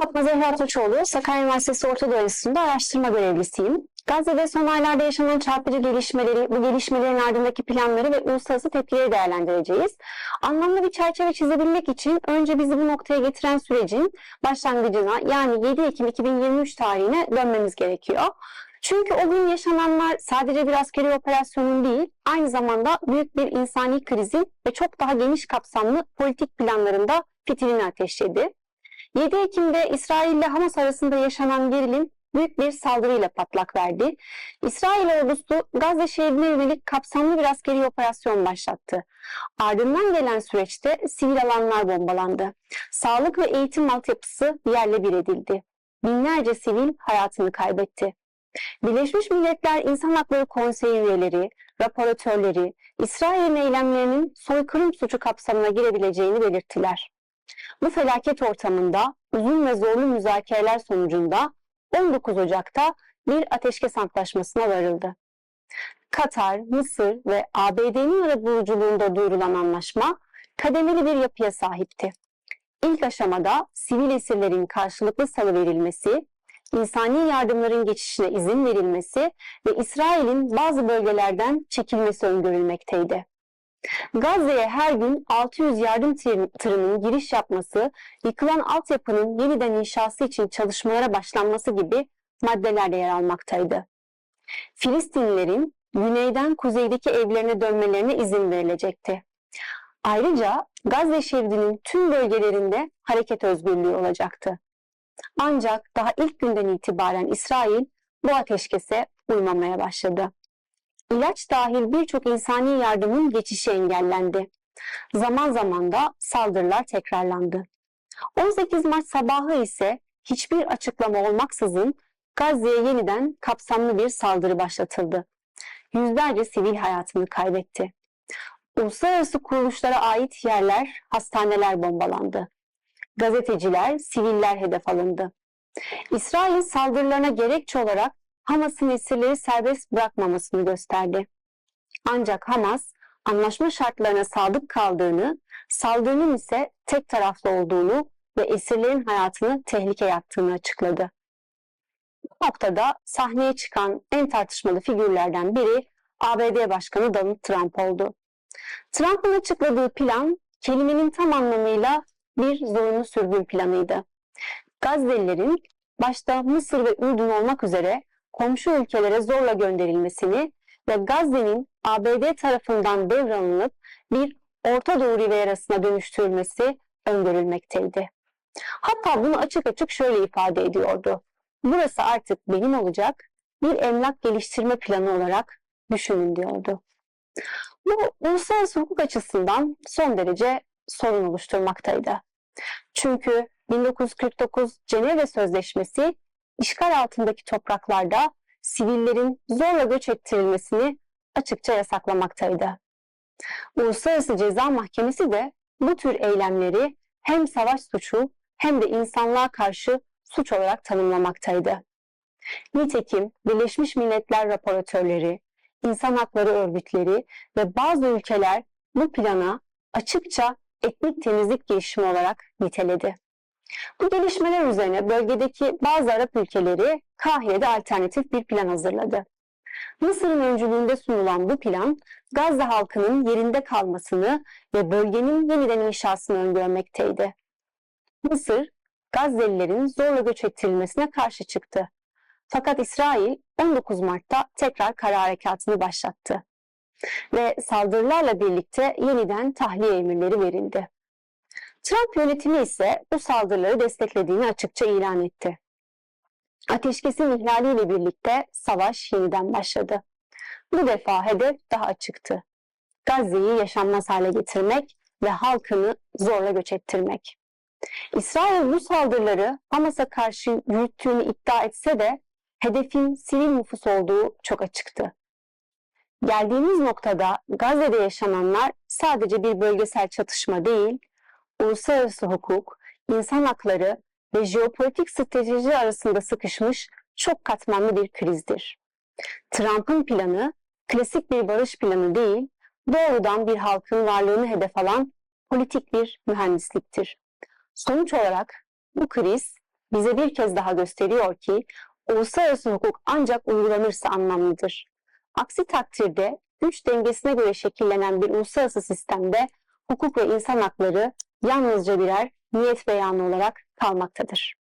Fatma Zehra Ataçoğlu, Sakarya Üniversitesi Orta Doğu Enstitüsü'nde araştırma görevlisiyim. Gazze'de son aylarda yaşanan çarpıcı gelişmeleri, bu gelişmelerin ardındaki planları ve uluslararası tepkileri değerlendireceğiz. Anlamlı bir çerçeve çizebilmek için önce bizi bu noktaya getiren sürecin başlangıcına yani 7 Ekim 2023 tarihine dönmemiz gerekiyor. Çünkü o gün yaşananlar sadece bir askeri operasyonun değil, aynı zamanda büyük bir insani krizin ve çok daha geniş kapsamlı politik planlarında fitilini ateşledi. 7 Ekim'de İsrail ile Hamas arasında yaşanan gerilim büyük bir saldırıyla patlak verdi. İsrail ordusu Gazze şehrine yönelik kapsamlı bir askeri operasyon başlattı. Ardından gelen süreçte sivil alanlar bombalandı. Sağlık ve eğitim altyapısı yerle bir edildi. Binlerce sivil hayatını kaybetti. Birleşmiş Milletler İnsan Hakları Konseyi üyeleri, raporatörleri, İsrail'in eylemlerinin soykırım suçu kapsamına girebileceğini belirttiler. Bu felaket ortamında uzun ve zorlu müzakereler sonucunda 19 Ocak'ta bir ateşkes antlaşmasına varıldı. Katar, Mısır ve ABD'nin arabuluculuğunda duyurulan anlaşma kademeli bir yapıya sahipti. İlk aşamada sivil esirlerin karşılıklı salı verilmesi, insani yardımların geçişine izin verilmesi ve İsrail'in bazı bölgelerden çekilmesi öngörülmekteydi. Gazze'ye her gün 600 yardım tırının giriş yapması, yıkılan altyapının yeniden inşası için çalışmalara başlanması gibi maddeler de yer almaktaydı. Filistinlilerin güneyden kuzeydeki evlerine dönmelerine izin verilecekti. Ayrıca Gazze şeridinin tüm bölgelerinde hareket özgürlüğü olacaktı. Ancak daha ilk günden itibaren İsrail bu ateşkese uymamaya başladı. İlaç dahil birçok insani yardımın geçişi engellendi. Zaman zaman da saldırılar tekrarlandı. 18 Mart sabahı ise hiçbir açıklama olmaksızın Gazze'ye yeniden kapsamlı bir saldırı başlatıldı. Yüzlerce sivil hayatını kaybetti. Uluslararası kuruluşlara ait yerler, hastaneler bombalandı. Gazeteciler, siviller hedef alındı. İsrail saldırılarına gerekçe olarak Hamas'ın esirleri serbest bırakmamasını gösterdi. Ancak Hamas anlaşma şartlarına sadık kaldığını, saldırının ise tek taraflı olduğunu ve esirlerin hayatını tehlikeye attığını açıkladı. Bu noktada sahneye çıkan en tartışmalı figürlerden biri ABD Başkanı Donald Trump oldu. Trump'ın açıkladığı plan kelimenin tam anlamıyla bir zorunlu sürgün planıydı. Gazze'lilerin başta Mısır ve Ürdün olmak üzere komşu ülkelere zorla gönderilmesini ve Gazze'nin ABD tarafından devralınıp bir Orta Doğu Rivierası'na dönüştürülmesi öngörülmekteydi. Hatta bunu açık açık şöyle ifade ediyordu. Burası artık benim olacak bir emlak geliştirme planı olarak düşünün diyordu. Bu uluslararası hukuk açısından son derece sorun oluşturmaktaydı. Çünkü 1949 Cenevre Sözleşmesi işgal altındaki topraklarda sivillerin zorla göç ettirilmesini açıkça yasaklamaktaydı. Uluslararası Ceza Mahkemesi de bu tür eylemleri hem savaş suçu hem de insanlığa karşı suç olarak tanımlamaktaydı. Nitekim Birleşmiş Milletler raporatörleri, insan hakları örgütleri ve bazı ülkeler bu plana açıkça etnik temizlik girişimi olarak niteledi. Bu gelişmeler üzerine bölgedeki bazı Arap ülkeleri Kahire'de alternatif bir plan hazırladı. Mısır'ın öncülüğünde sunulan bu plan Gazze halkının yerinde kalmasını ve bölgenin yeniden inşasını öngörmekteydi. Mısır, Gazze'lilerin zorla göç ettirilmesine karşı çıktı. Fakat İsrail 19 Mart'ta tekrar kara harekatını başlattı. Ve saldırılarla birlikte yeniden tahliye emirleri verildi. Trump yönetimi ise bu saldırıları desteklediğini açıkça ilan etti. Ateşkesin ihlaliyle birlikte savaş yeniden başladı. Bu defa hedef daha açıktı. Gazze'yi yaşanmaz hale getirmek ve halkını zorla göç ettirmek. İsrail bu saldırıları Hamas'a karşı yürüttüğünü iddia etse de hedefin sivil nüfus olduğu çok açıktı. Geldiğimiz noktada Gazze'de yaşananlar sadece bir bölgesel çatışma değil, uluslararası hukuk, insan hakları ve jeopolitik strateji arasında sıkışmış çok katmanlı bir krizdir. Trump'ın planı klasik bir barış planı değil, doğrudan bir halkın varlığını hedef alan politik bir mühendisliktir. Sonuç olarak bu kriz bize bir kez daha gösteriyor ki uluslararası hukuk ancak uygulanırsa anlamlıdır. Aksi takdirde güç dengesine göre şekillenen bir uluslararası sistemde hukuk ve insan hakları yalnızca birer niyet beyanı olarak kalmaktadır.